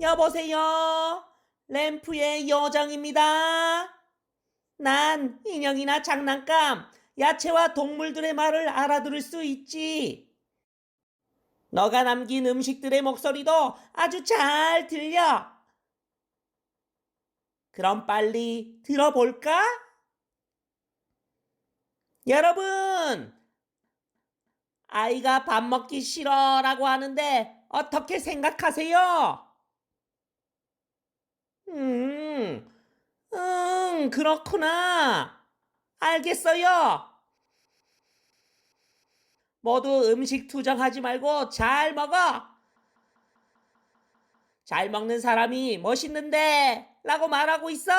여보세요? 램프의 여장입니다. 난 인형이나 장난감, 야채와 동물들의 말을 알아들을 수 있지. 너가 남긴 음식들의 목소리도 아주 잘 들려. 그럼 빨리 들어볼까? 여러분! 아이가 밥 먹기 싫어라고 하는데 어떻게 생각하세요? 음, 응, 그렇구나. 알겠어요. 모두 음식 투정하지 말고 잘 먹어. 잘 먹는 사람이 멋있는데 라고 말하고 있어.